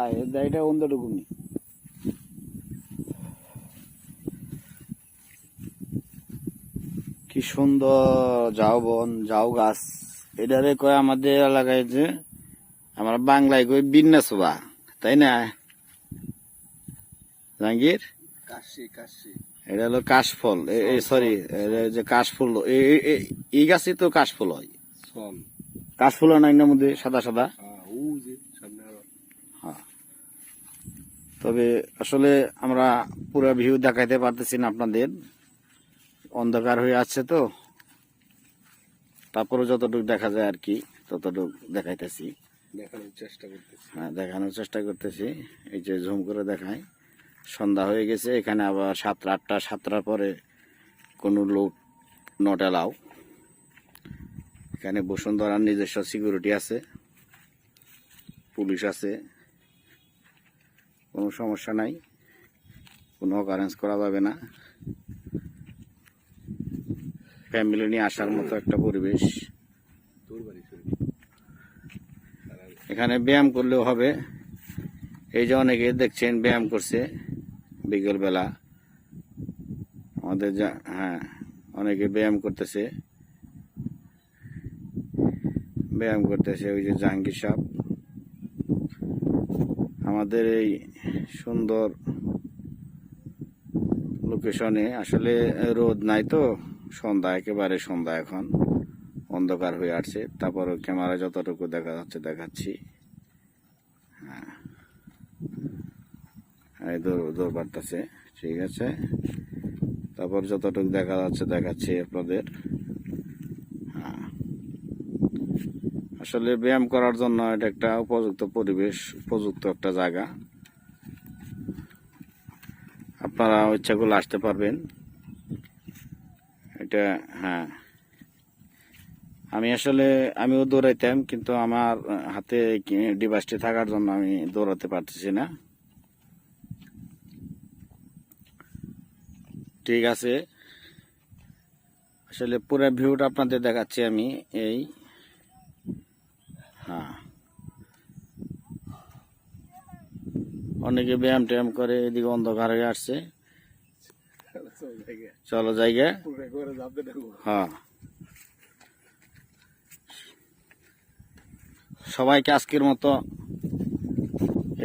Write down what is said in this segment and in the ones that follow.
আয় অন্ধটুকুনি কি সুন্দর যাও বন যাও গাছ। এটারে কয় আমাদের এলাকায় যে আমরা বাংলায় কই বিন্যাসবা তাই না? জাহাঙ্গীর? এটা হলো কাশফল সরি যে কাশফুল এই গাছই তো কাশফুল হয়। কাশফুল হয় না মধ্যে সাদা সাদা হ্যাঁ ও যে সামনে আরও তবে আসলে আমরা পুরো ভিউ দেখাইতে পারতেছি না আপনাদের। অন্ধকার হয়ে আছে তো। তারপরে যতটুকু দেখা যায় আর কি ততটুকু দেখাইতেছি। দেখানোর চেষ্টা করতেছি। হ্যাঁ দেখানোর চেষ্টা করতেছি। এই যে ঝুম করে দেখাই। সন্ধ্যা হয়ে গেছে এখানে আবার সাতটা আটটা সাতটার পরে কোনো লোক নট এলাও এখানে বসুন্ধরার নিজস্ব সিকিউরিটি আছে। পুলিশ আছে। কোনো সমস্যা নাই। কোনো অকারেন্স করা যাবে না। ফ্যামিলি নিয়ে আসার মতো একটা পরিবেশ। এখানে ব্যায়াম করলেও হবে। এই যে অনেকে দেখছেন ব্যায়াম করছে বিকেলবেলা। আমাদের যা হ্যাঁ অনেকে ব্যায়াম করতেছে। ব্যায়াম করতেছে ওই যে জাহাঙ্গীর সাহ আমাদের এই সুন্দর লোকেশনে আসলে রোদ নাই তো, সন্ধ্যা, একেবারে সন্ধ্যা এখন, অন্ধকার হয়ে আসছে তারপর ক্যামেরা যতটুকু দেখা যাচ্ছে দেখাচ্ছি। হ্যাঁ। এই দৌড় দৌড় বাড়তেছে, ঠিক আছে। তারপর যতটুকু দেখা যাচ্ছে দেখাচ্ছি আপনাদের হ্যাঁ আসলে ব্যায়াম করার জন্য এটা একটা উপযুক্ত পরিবেশ, উপযুক্ত একটা জায়গা। আপনারা ইচ্ছাগুলো আসতে পারবেন। এটা হ্যাঁ। আমি আসলে, আমিও দৌড়াইতাম, কিন্তু আমার হাতে ডিভাইসটি থাকার জন্য আমি দৌড়াতে পারতেছি না। ঠিক আছে। আসলে পুরো ভিউটা আপনাদের দেখাচ্ছি আমি, এই হ্যাঁ। অনেকে ব্যায়াম ট্যায়াম করে, এদিকে অন্ধকার হয়ে আসছে। চলো জায়গা। হ্যাঁ। সবাইকে আজকের মতো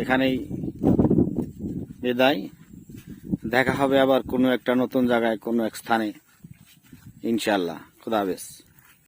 এখানেই বিদায়। দেখা হবে আবার কোনো একটা নতুন জায়গায়, কোনো এক স্থানে। ইনশাল্লাহ খুদা হাফেজ।